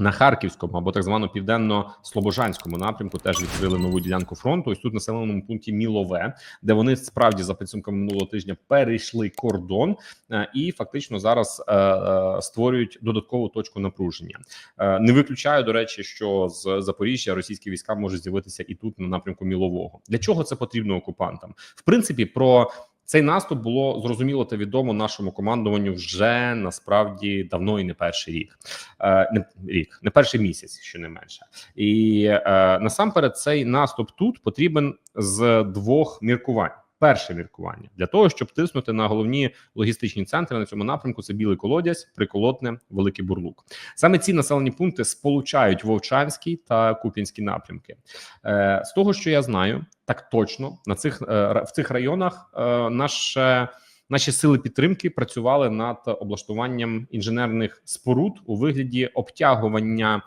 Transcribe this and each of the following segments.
На харківському або так звано південно-слобожанському напрямку теж відкрили нову ділянку фронту. Ось тут населеному пункті Мілове, де вони справді за підсумками минулого тижня перейшли кордон е, і фактично зараз е, е, створюють додаткову точку напруження. Не виключаю до речі, що з Запоріжжя російські війська можуть з'явитися і тут на напрямку Мілового. Для чого це потрібно окупантам? В принципі, про цей наступ було зрозуміло та відомо нашому командуванню вже насправді давно і не перший рік, е, не рік, не перший місяць, що не менше, і е, насамперед цей наступ тут потрібен з двох міркувань. Перше міркування для того, щоб тиснути на головні логістичні центри на цьому напрямку. Це білий колодязь, приколотне, великий бурлук. Саме ці населені пункти сполучають Вовчанський та Куп'янський напрямки. Е, З того, що я знаю, так точно на цих е, в цих районах е, наше. Наші сили підтримки працювали над облаштуванням інженерних споруд у вигляді обтягування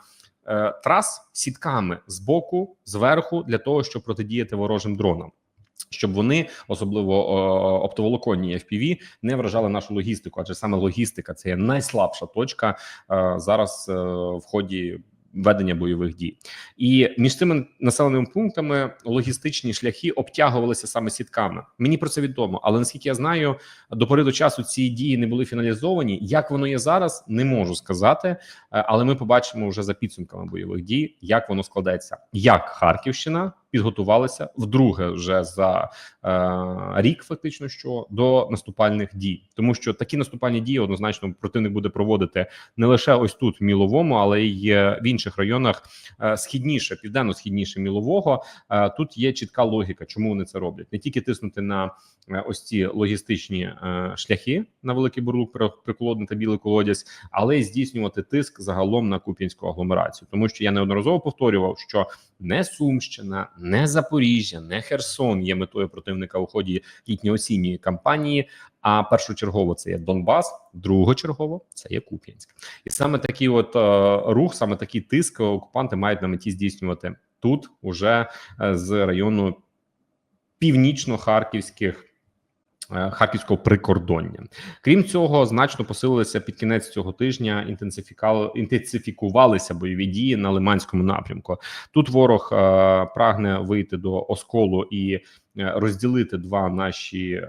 е, трас сітками з боку, зверху, для того, щоб протидіяти ворожим дронам. Щоб вони особливо оптоволоконні FPV, не вражали нашу логістику, адже саме логістика це є найслабша точка е, зараз е, в ході ведення бойових дій, і між цими населеними пунктами логістичні шляхи обтягувалися саме сітками. Мені про це відомо, але наскільки я знаю, до пори до часу ці дії не були фіналізовані. Як воно є зараз, не можу сказати, е, але ми побачимо вже за підсумками бойових дій, як воно складеться, як Харківщина підготувалися вдруге вже за е, рік, фактично, що до наступальних дій, тому що такі наступальні дії однозначно противник буде проводити не лише ось тут в Міловому, але й в інших районах е, східніше, південно-східніше Мілового. Е, тут є чітка логіка, чому вони це роблять, не тільки тиснути на е, ось ці логістичні е, шляхи на великий бурлук, приколодний та білий колодязь, але й здійснювати тиск загалом на куп'янську агломерацію, тому що я неодноразово повторював, що не Сумщина, не Запоріжжя, не Херсон є метою противника у ході літньо-осінньої кампанії. А першочергово це є Донбас, другочергово це є Куп'янськ, і саме такий от е, рух, саме такий тиск окупанти мають на меті здійснювати тут, уже е, з району північно-харківських. Е, харківського прикордоння, крім цього, значно посилилися під кінець цього тижня. інтенсифікувалися бойові дії на Лиманському напрямку. Тут ворог е, прагне вийти до осколу і е, розділити два наші.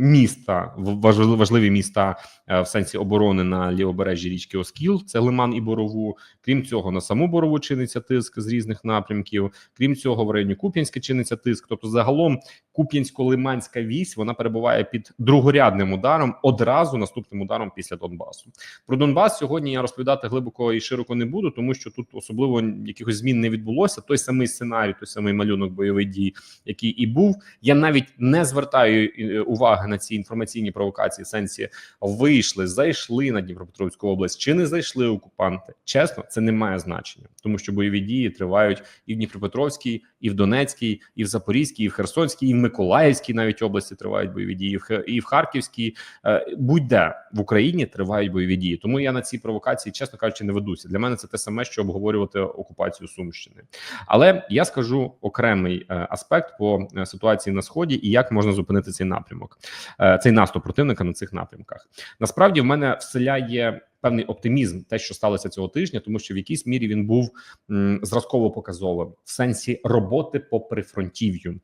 Міста важливі міста е, в сенсі оборони на лівобережжі річки Оскіл, це Лиман і Борову. Крім цього, на саму борову чиниться тиск з різних напрямків. Крім цього, в районі Куп'янська чиниться тиск. Тобто, загалом, Куп'янсько-Лиманська вісь вона перебуває під другорядним ударом одразу наступним ударом після Донбасу. Про Донбас сьогодні я розповідати глибоко і широко не буду, тому що тут особливо якихось змін не відбулося. Той самий сценарій, той самий малюнок бойових дій, який і був. Я навіть не звертаю е, уваги на ці інформаційні провокації. Сенсі вийшли, зайшли на Дніпропетровську область чи не зайшли окупанти. Чесно, це не має значення, тому що бойові дії тривають і в Дніпропетровській, і в Донецькій, і в Запорізькій, і в Херсонській, і в Миколаївській навіть області тривають бойові дії. і в Харківській е, будь-де в Україні тривають бойові дії. Тому я на ці провокації, чесно кажучи, не ведуся. Для мене це те саме, що обговорювати окупацію Сумщини. Але я скажу окремий е, аспект по е, ситуації на сході і як можна зупинити цей напрямок. Е, цей наступ противника на цих напрямках. Насправді в мене вселяє певний оптимізм, те, що сталося цього тижня, тому що в якійсь мірі він був зразково показовим в сенсі роботи по прифронтів'ю.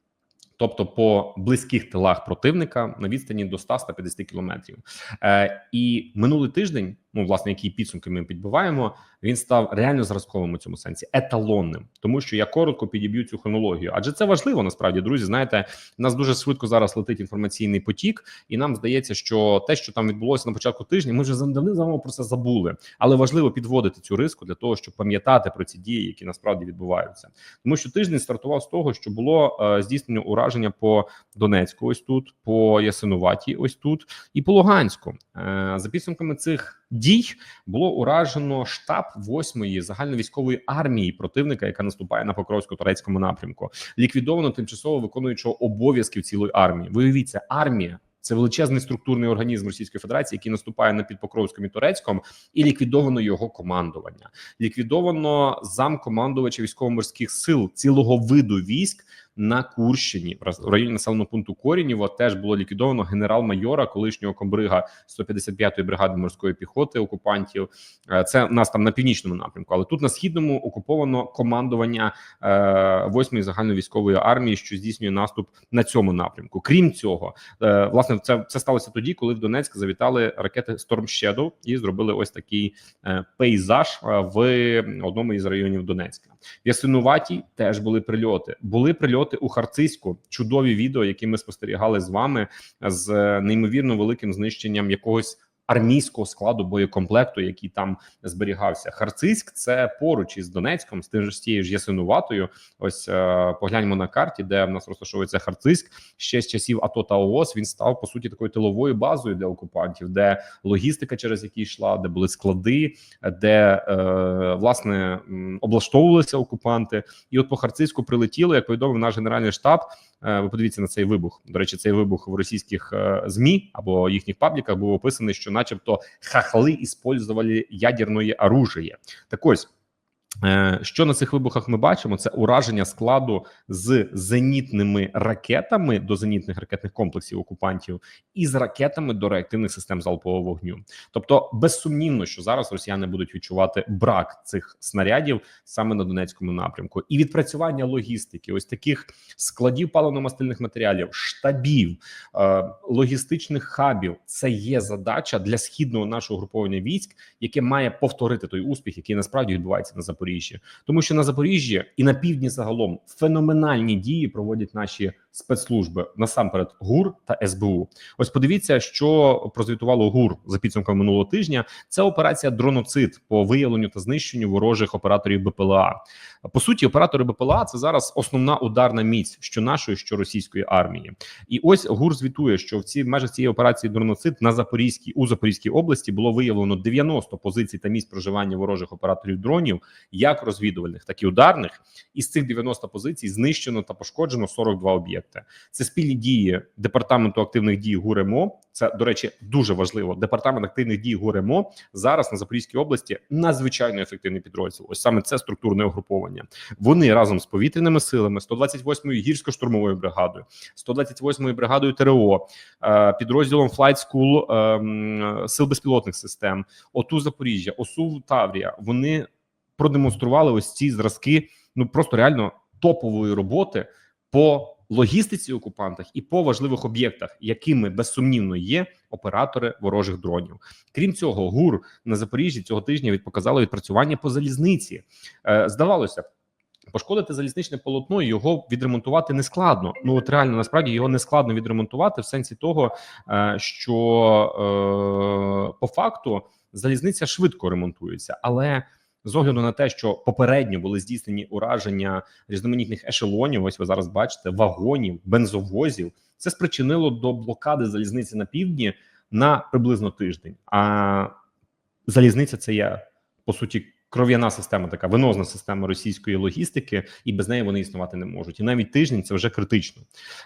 Тобто по близьких тилах противника на відстані до 100-150 кілометрів, е, і минулий тиждень ну власне, які підсумки ми підбиваємо, він став реально зразковим у цьому сенсі, еталонним, тому що я коротко підіб'ю цю хронологію, адже це важливо насправді, друзі. Знаєте, у нас дуже швидко зараз летить інформаційний потік, і нам здається, що те, що там відбулося на початку тижня, ми вже давним про це забули. Але важливо підводити цю риску для того, щоб пам'ятати про ці дії, які насправді відбуваються, тому що тиждень стартував з того, що було е, здійснено ураження по Донецьку, ось тут, по Ясинуваті, ось тут, і по Луганську. Е, за підсумками цих дій було уражено штаб 8-ї загальновійськової армії противника, яка наступає на Покровсько-турецькому напрямку. Ліквідовано тимчасово виконуючого обов'язків цілої армії. Виявіться, армія. Це величезний структурний організм Російської Федерації, який наступає на підпокровськом і турецьком, і ліквідовано його командування. Ліквідовано замкомандувача військово-морських сил цілого виду військ на Курщині, в районі населеного пункту Корінєво, теж було ліквідовано генерал-майора, колишнього комбрига 155-ї бригади морської піхоти окупантів. Е, Це у нас там на північному напрямку, але тут на східному окуповано командування е, 8-ї загальновійськової армії, що здійснює наступ на цьому напрямку. Крім цього, е, власне, це це сталося тоді, коли в Донецьк завітали ракети Storm Shadow і зробили ось такий е, пейзаж е, в одному із районів Донецька. В Ясинуватій теж були прильоти. Були прильоти у Харциську. Чудові відео, які ми спостерігали з вами з е, неймовірно великим знищенням якогось. Армійського складу боєкомплекту, який там зберігався, Харциськ це поруч із Донецьком, з тією ж Ясинуватою. Ось е, погляньмо на карті, де в нас розташовується Харциськ. Ще з часів АТО та ООС він став по суті такою тиловою базою для окупантів, де логістика, через які йшла, де були склади, де е, власне облаштовувалися окупанти. І от по Харцизьку прилетіло, як повідомив наш генеральний штаб. Е, Ви подивіться на цей вибух. До речі, цей вибух в російських е, змі або їхніх пабліках був описаний, що, начебто, хахли іспользували ядерне оружие. Так ось. Е, Що на цих вибухах ми бачимо? Це ураження складу з зенітними ракетами до зенітних ракетних комплексів окупантів і з ракетами до реактивних систем залпового вогню. Тобто, безсумнівно, що зараз росіяни будуть відчувати брак цих снарядів саме на Донецькому напрямку, і відпрацювання логістики, ось таких складів паливно-мастильних матеріалів, штабів, е, логістичних хабів. Це є задача для східного нашого груповання військ, яке має повторити той успіх, який насправді відбувається на Запоріжжі, тому що на Запоріжжі і на півдні загалом феноменальні дії проводять наші спецслужби насамперед ГУР та СБУ. Ось подивіться, що прозвітувало ГУР за підсумками минулого тижня. Це операція дроноцид по виявленню та знищенню ворожих операторів БПЛА. По суті, оператори БПЛА це зараз основна ударна міць що нашої, що російської армії. І ось ГУР звітує, що в ці межах цієї операції дроноцид на Запорізькій у Запорізькій області було виявлено 90 позицій та місць проживання ворожих операторів дронів, як розвідувальних, так і ударних. Із цих 90 позицій знищено та пошкоджено 42 об'єкти. Це спільні дії департаменту активних дій ГУРМО. Це до речі дуже важливо. Департамент активних дій ГУРМО зараз на Запорізькій області надзвичайно ефективний підрозділ. Ось саме це структурне угруповання. Вони разом з повітряними силами, 128-ю гірсько-штурмовою бригадою, 128-ю бригадою ТРО, е, підрозділом Flight School е, сил безпілотних систем, ОТУ Запоріжжя, ОСУ Таврія. Вони продемонстрували ось ці зразки. Ну просто реально топової роботи по логістиці окупантах і по важливих об'єктах, якими безсумнівно є оператори ворожих дронів. Крім цього, ГУР на Запоріжжі цього тижня відпоказало відпрацювання по залізниці. Е, здавалося б. Пошкодити залізничне полотно його відремонтувати не складно. Ну от реально насправді його не складно відремонтувати в сенсі того, е, що е, по факту залізниця швидко ремонтується, але з огляду на те, що попередньо були здійснені ураження різноманітних ешелонів. Ось ви зараз бачите вагонів, бензовозів. Це спричинило до блокади залізниці на півдні на приблизно тиждень. А залізниця це є по суті кров'яна система, така венозна система російської логістики, і без неї вони існувати не можуть. І навіть тиждень це вже критично.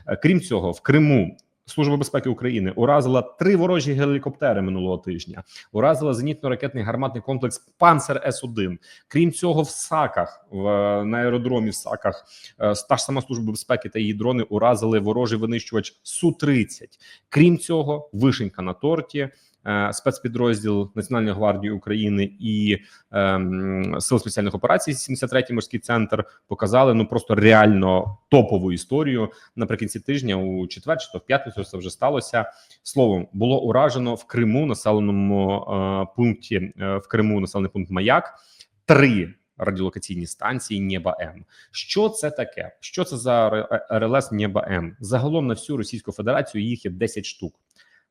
Е, Крім цього, в Криму. Служба безпеки України уразила три ворожі гелікоптери минулого тижня. Уразила зенітно-ракетний гарматний комплекс Панцер С 1 Крім цього, в САКах в на аеродромі в САКах е, та ж сама служба безпеки та її дрони уразили ворожий винищувач Су 30 Крім цього, вишенька на торті. Е, Спецпідрозділ Національної гвардії України і ем, сил спеціальних операцій, 73-й морський центр показали ну просто реально топову історію наприкінці тижня у четвер, чи то в п'ятницю це вже сталося. Словом, було уражено в Криму, населеному е, пункті е, в Криму, населений пункт Маяк, три радіолокаційні станції Нєба М. Що це таке? Що це за РЛС Нєба М? Загалом на всю Російську Федерацію їх є 10 штук.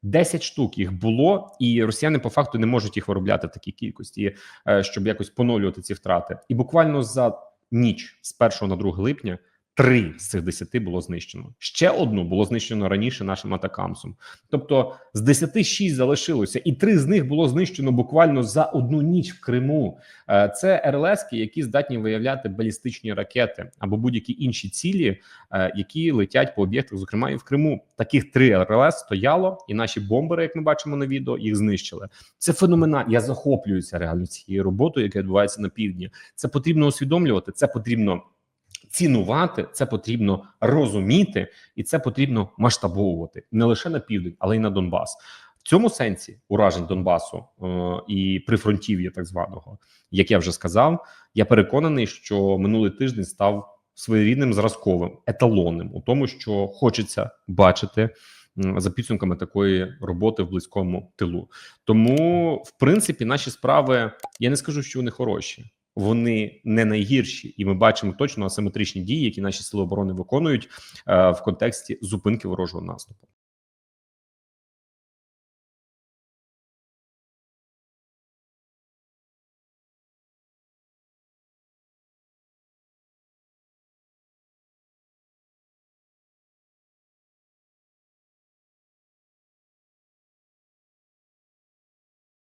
10 штук їх було, і росіяни по факту не можуть їх виробляти в такій кількості, е, щоб якось поновлювати ці втрати. І буквально за ніч з 1 на 2 липня три з цих 10 було знищено. Ще одну було знищено раніше нашим атакамсом. Тобто з 10 6 залишилося, і три з них було знищено буквально за одну ніч в Криму. Е, Це РЛСки, які здатні виявляти балістичні ракети або будь-які інші цілі, е, які летять по об'єктах, зокрема і в Криму. Таких три РЛС стояло, і наші бомбери, як ми бачимо на відео, їх знищили. Це феноменально. Я захоплююся реально цією роботою, яка відбувається на півдні. Це потрібно усвідомлювати. Це потрібно цінувати, це потрібно розуміти, і це потрібно масштабовувати не лише на південь, але й на Донбас. В цьому сенсі уражень Донбасу е, і прифронтів'я так званого, як я вже сказав, я переконаний, що минулий тиждень став своєрідним зразковим еталонним у тому, що хочеться бачити за підсумками такої роботи в близькому тилу. Тому, в принципі, наші справи я не скажу, що вони хороші. Вони не найгірші, і ми бачимо точно асиметричні дії, які наші сили оборони виконують е, в контексті зупинки ворожого наступу.